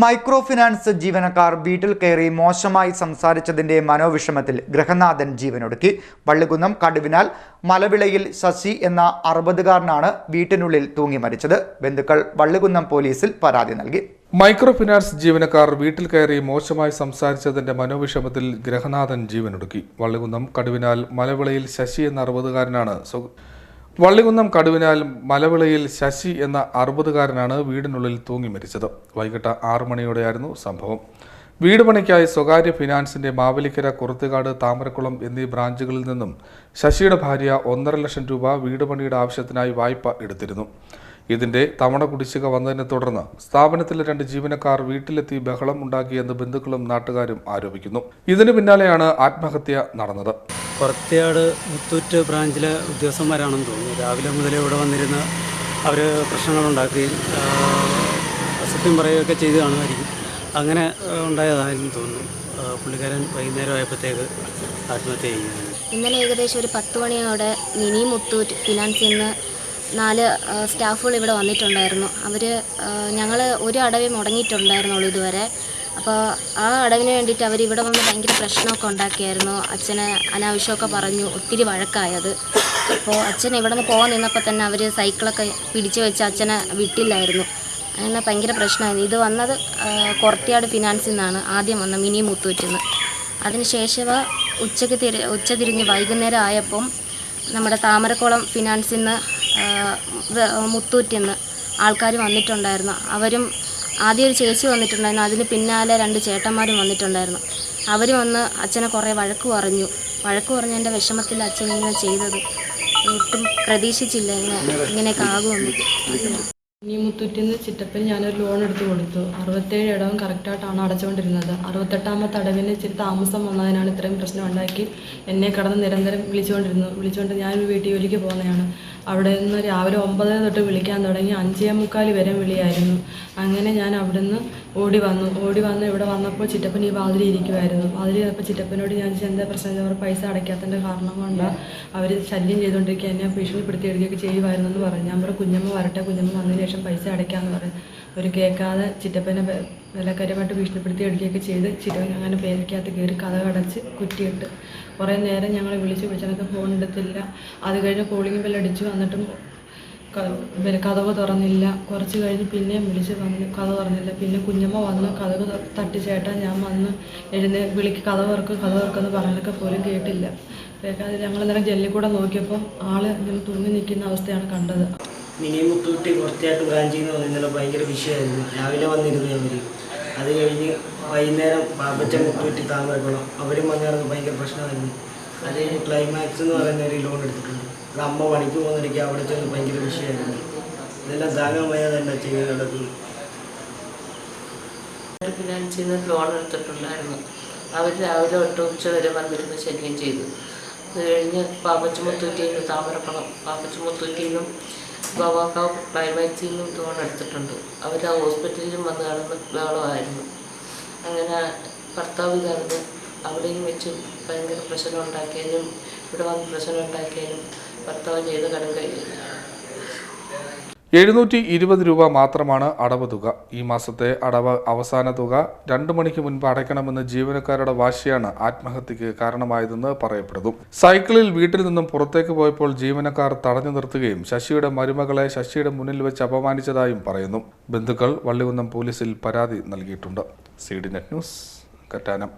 Micro finance ജീവനക്കാർ വീട്ടിൽ കയറി മോശമായി സംസാരിച്ചതിന്റെ മനോവിഷമത്തിൽ ഗ്രഹനാഥൻ ജീവനൊടുക്കി. വള്ളികുന്നം കടുവിനാൽ മലവിളയിൽ ശശി എന്ന അറുപതുകാരനാണ് വീട്ടിനുള്ളിൽ തൂങ്ങി മരിച്ചത്. ബന്ധുക്കൾ വള്ളികുന്നം പോലീസിൽ പരാതി നൽകി. മൈക്രോ ഫിനാൻസ് ജീവനക്കാർ വീട്ടിൽ കയറി മോശമായി സംസാരിച്ചതിന്റെ മനോവിഷമത്തിൽ ഗ്രഹനാഥൻ ജീവനൊടുക്കി. വള്ളികുന്നം കടുവിനാൽ മലവിളയിൽ ശശി എന്ന അറുപതുകാരനാണ് വള്ളികുന്നം കടുവിനാൽ മലവിളയിൽ ശശി എന്ന അറുപതുകാരനാണ് വീടിനുള്ളിൽ തൂങ്ങി മരിച്ചത്. വൈകിട്ട് ആറു മണിയോടെയായിരുന്നു സംഭവം. വീട് പണിക്കായി സ്വകാര്യ ഫിനാൻസിന്റെ മാവലിക്കര കുറുത്തുകാട് താമരക്കുളം എന്നീ ബ്രാഞ്ചുകളിൽ നിന്നും ശശിയുടെ ഭാര്യ ഒന്നര ലക്ഷം രൂപ വീട് പണിയുടെ ആവശ്യത്തിനായി വായ്പ എടുത്തിരുന്നു. ഇതിന്റെ തവണ കുടിശ്ശിക വന്നതിനെ തുടർന്ന് സ്ഥാപനത്തിലെ രണ്ട് ജീവനക്കാർ വീട്ടിലെത്തി ബഹളം ഉണ്ടാക്കിയെന്ന് ബന്ധുക്കളും നാട്ടുകാരും ആരോപിക്കുന്നു. ഇതിനു പിന്നാലെയാണ് ആത്മഹത്യ നടന്നത്. പുറത്തിയാട് മുത്തൂറ്റ് ബ്രാഞ്ചിലെ ഉദ്യോഗസ്ഥന്മാരാണെന്ന് തോന്നുന്നു. രാവിലെ മുതൽ ഇവിടെ വന്നിരുന്ന് അവർ പ്രശ്നങ്ങളുണ്ടാക്കുകയും സത്യം അസത്യം പറയുകയൊക്കെ ചെയ്ത് കാണുമായിരിക്കും. അങ്ങനെ ഉണ്ടായതായിരുന്നു തോന്നുന്നു. പുള്ളിക്കാരൻ വൈകുന്നേരം ആയപ്പോഴത്തേക്ക് ആത്മഹത്യ ചെയ്യുന്നു ഇന്നലെ ഏകദേശം ഒരു പത്ത് മണിയോടെ മിനി മുത്തൂറ്റ് ഫിനാൻസിൽ നിന്ന് നാല് സ്റ്റാഫുകൾ ഇവിടെ വന്നിട്ടുണ്ടായിരുന്നു. അവർ ഞങ്ങൾ ഒരു അടവേ മുടങ്ങിയിട്ടുണ്ടായിരുന്നുള്ളൂ ഇതുവരെ. അപ്പോൾ ആ അടവിന് വേണ്ടിയിട്ട് അവർ ഇവിടെ വന്ന് ഭയങ്കര പ്രശ്നമൊക്കെ ഉണ്ടാക്കിയായിരുന്നു. അച്ഛനെ അനാവശ്യമൊക്കെ പറഞ്ഞു ഒത്തിരി വഴക്കായത്. അപ്പോൾ അച്ഛൻ ഇവിടെ നിന്ന് പോകാൻ നിന്നപ്പോൾ തന്നെ അവർ സൈക്കിളൊക്കെ പിടിച്ചു വെച്ച് അച്ഛനെ വിട്ടില്ലായിരുന്നു. അങ്ങനെ ഭയങ്കര പ്രശ്നമായിരുന്നു. ഇത് വന്നത് ആ, കൊറത്തിയാട് ഫിനാൻസിൽ നിന്നാണ് ആദ്യം വന്ന മിനി മുത്തൂറ്റിൽ നിന്ന് അതിനുശേഷം ഉച്ചയ്ക്ക് തിരി ഉച്ച തിരിഞ്ഞ് വൈകുന്നേരം ആയപ്പം നമ്മുടെ താമരക്കുളം ഫിനാൻസിൽ നിന്ന് മുത്തൂറ്റിൽ നിന്ന് ആൾക്കാർ വന്നിട്ടുണ്ടായിരുന്നു. അവരും ആദ്യം ഒരു ചേച്ചി വന്നിട്ടുണ്ടായിരുന്നു. അതിന് പിന്നാലെ രണ്ട് ചേട്ടന്മാരും വന്നിട്ടുണ്ടായിരുന്നു. അവർ വന്ന് അച്ഛനെ കുറേ വഴക്ക് പറഞ്ഞു. വഴക്ക് പറഞ്ഞതിന്റെ വിഷമത്തിൽ അച്ഛൻ ഇങ്ങനെ ചെയ്തത്. ഒട്ടും പ്രതീക്ഷിച്ചില്ല. ഇങ്ങനെ ഇങ്ങനെയൊക്കെ ആകുമെന്ന്. ഇനി മുത്തൂറ്റിൽ നിന്ന് ചിറ്റപ്പൻ ഞാനൊരു ലോൺ എടുത്തു കൊടുത്തു. അറുപത്തേഴ് ഇടവും കറക്റ്റായിട്ടാണ് അടച്ചുകൊണ്ടിരുന്നത് അറുപത്തെട്ടാമത്തെ അടവിന് ഇച്ചിരി താമസം വന്നതിനാണ് ഇത്രയും പ്രശ്നം ഉണ്ടാക്കി എന്നെ കടന്ന് നിരന്തരം വിളിച്ചുകൊണ്ടിരുന്നു വിളിച്ചുകൊണ്ട് ഞാനൊരു വീട്ടിൽ ജോലിക്ക് പോകുന്നതാണ്. അവിടെ നിന്ന് രാവിലെ ഒമ്പത് തൊട്ട് വിളിക്കാൻ തുടങ്ങി അഞ്ചേ മുക്കാൽ വരെ വിളിയായിരുന്നു. അങ്ങനെ ഞാൻ അവിടെ നിന്ന് ഓടി വന്നു. ഓടി വന്ന് ഇവിടെ വന്നപ്പോൾ ചിറ്റപ്പൻ ഈ വാതിലി ഇരിക്കുമായിരുന്നു വാതിലി അപ്പോൾ ചിറ്റപ്പനോട് ഞാൻ എന്താ പ്രശ്നം? അവർ പൈസ അടയ്ക്കാത്തതിന്റെ കാരണം കൊണ്ട് അവർ ശല്യം ചെയ്തുകൊണ്ടിരിക്കുക. എന്നെ ഭീഷണിപ്പെടുത്തി എടുക്കുകയൊക്കെ ചെയ്യുമായിരുന്നു എന്ന് പറഞ്ഞു. ഞാൻ പറഞ്ഞു കുഞ്ഞമ്മ വരട്ടെ കുഞ്ഞമ്മ വന്നതിന് ശേഷം പൈസ അടയ്ക്കാമെന്ന് പറഞ്ഞു. ഒരു കേൾക്കാതെ ചിറ്റപ്പനെ വിലക്കാര്യമായിട്ട് ഭീഷണിപ്പെടുത്തി എടുക്കുകയൊക്കെ ചെയ്ത് ചിറ്റപ്പൻ അങ്ങനെ പേരിക്കകത്ത് കയറി കഥ കടച്ച് കുറ്റിയിട്ട് കുറേ നേരം ഞങ്ങളെ വിളിച്ചു. വിളിച്ചതൊക്കെ ഫോൺ എടുത്തില്ല. അത് കഴിഞ്ഞ് കോളിംഗ് ബെൽ വന്നിട്ടും പിന്നെ കഥവ് തുറന്നില്ല. കുറച്ച് കഴിഞ്ഞ് പിന്നെയും വിളിച്ച് വന്ന് കഥ തുറന്നില്ല. പിന്നെ കുഞ്ഞമ്മ വന്ന് കഥവ് തട്ടി ചേട്ടാ ഞാൻ വന്ന് എഴുന്നേ വിളിക്ക് കഥ തുറക്ക് കഥ തുറക്കെന്ന് പറഞ്ഞൊക്കെ പോലും കേട്ടില്ല. കേൾക്കാതെ ഞങ്ങൾ നേരം ജെല്ലിക്കൂടെ നോക്കിയപ്പോൾ ആൾ ഇങ്ങനെ തൂങ്ങി നിൽക്കുന്ന അവസ്ഥയാണ് കണ്ടത്. മിനി മുത്തൂറ്റ് കുറച്ചായിട്ട് ബ്രാഞ്ചിൽ നിന്ന് വന്ന് ഇന്നലെ ഭയങ്കര വിഷയമായിരുന്നു. രാവിലെ വന്നിരുന്നു അവർ അത് കഴിഞ്ഞ് വൈകുന്നേരം പാപ്പച്ച മുത്തൂറ്റി താമരക്കുളം അവരും വന്നിറങ്ങി ഭയങ്കര പ്രശ്നമായിരുന്നു. അത് ക്ലൈമാക്സ് എന്ന് പറയുന്ന ഒരു ലോൺ എടുത്തിട്ടുണ്ട്. അത് അമ്മ പണിക്ക് പോകുന്നിരിക്കുക അവിടെ ചെന്ന് ഭയങ്കര വിഷയമായിരുന്നു. ഇതെല്ലാം താങ്കളെ തന്നെ ചെയ്ത് നടക്കുന്നു ഫിനാൻസിൽ നിന്ന് ലോൺ എടുത്തിട്ടുണ്ടായിരുന്നു. അവർ രാവിലെ ഒട്ട് ഉച്ച വരെ വന്നിരുന്ന് ശല്യം ചെയ്തു. അത് കഴിഞ്ഞ് പാപ്പച്ചുമുത്തൂറ്റിയിൽ നിന്ന് താമരപ്പണം പാപ്പച്ച മുത്തൂറ്റിയിലും ഗോവാക്കാവ് ക്ലൈമാക്സിൽ നിന്നും ലോൺ എടുത്തിട്ടുണ്ട്. അവർ ആ ഹോസ്പിറ്റലിലും വന്ന് കാണുന്ന ബഹളമായിരുന്നു അങ്ങനെ ഭർത്താവ് കാരണം അവിടെയും വെച്ച് ഭയങ്കര പ്രശ്നം ഉണ്ടാക്കിയതിനും ഇവിടെ വന്ന് പ്രശ്നം ഉണ്ടാക്കിയതിനും എഴുന്നൂറ്റി ഇരുപത് രൂപ മാത്രമാണ് അടവ് തുക. ഈ മാസത്തെ അടവ് അവസാന തുക രണ്ടു മണിക്ക് മുൻപ് അടയ്ക്കണമെന്ന് ജീവനക്കാരുടെ വാശിയാണ് ആത്മഹത്യക്ക് കാരണമായതെന്ന് പറയപ്പെടുന്നു. സൈക്കിളിൽ വീട്ടിൽ നിന്നും പുറത്തേക്ക് പോയപ്പോൾ ജീവനക്കാർ തടഞ്ഞു നിർത്തുകയും ശശിയുടെ മരുമകളെ ശശിയുടെ മുന്നിൽ വെച്ച് അപമാനിച്ചതായും പറയുന്നു. ബന്ധുക്കൾ വള്ളികുന്നം പോലീസിൽ പരാതി നൽകിയിട്ടുണ്ട്. C D net news Kattanam.